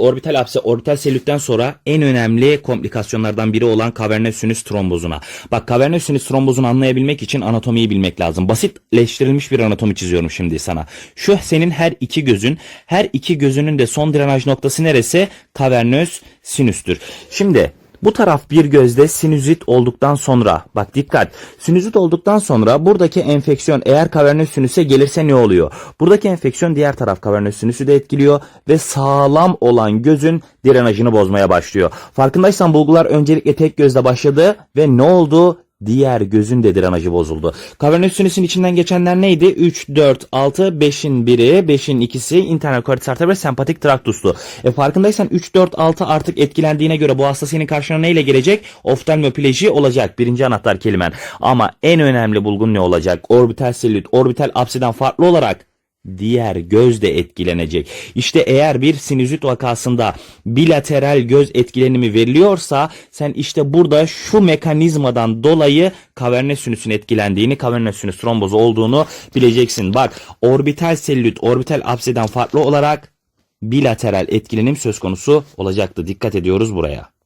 orbital apse, orbital selülitten sonra en önemli komplikasyonlardan biri olan kavernöz sinüs trombozuna. Bak kavernöz sinüs trombozunu anlayabilmek için anatomiyi bilmek lazım. Basitleştirilmiş bir anatomi çiziyorum şimdi sana. Şu senin her iki gözün, her iki gözünün de son drenaj noktası neresi? Kavernöz sinüstür. Şimdi bu taraf bir gözde sinüzit olduktan sonra bak dikkat sinüzit olduktan sonra buradaki enfeksiyon eğer kavernöz sinüse gelirse ne oluyor? Buradaki enfeksiyon diğer taraf kavernöz sinüsü de etkiliyor ve sağlam olan gözün drenajını bozmaya başlıyor. Farkındaysan bulgular öncelikle tek gözde başladı ve ne oldu? Diğer gözün de drenajı bozuldu. Kavernöz sinüsün içinden geçenler neydi? 3, 4, 6, 5'in biri, 5'in ikisi internal korotis arter ve sempatik traktustu. E farkındaysan 3, 4, 6 artık etkilendiğine göre bu hasta senin karşına neyle gelecek? Oftalmoplaji olacak. Birinci anahtar kelimen. Ama en önemli bulgun ne olacak? Orbital selülit, orbital apsiden farklı olarak diğer göz de etkilenecek. İşte eğer bir sinüzit vakasında bilateral göz etkilenimi veriliyorsa sen işte burada şu mekanizmadan dolayı kavernöz sinüsün etkilendiğini, kavernöz sinüs trombozu olduğunu bileceksin. Bak orbital selülit, orbital apsiden farklı olarak bilateral etkilenim söz konusu olacaktı. Dikkat ediyoruz buraya.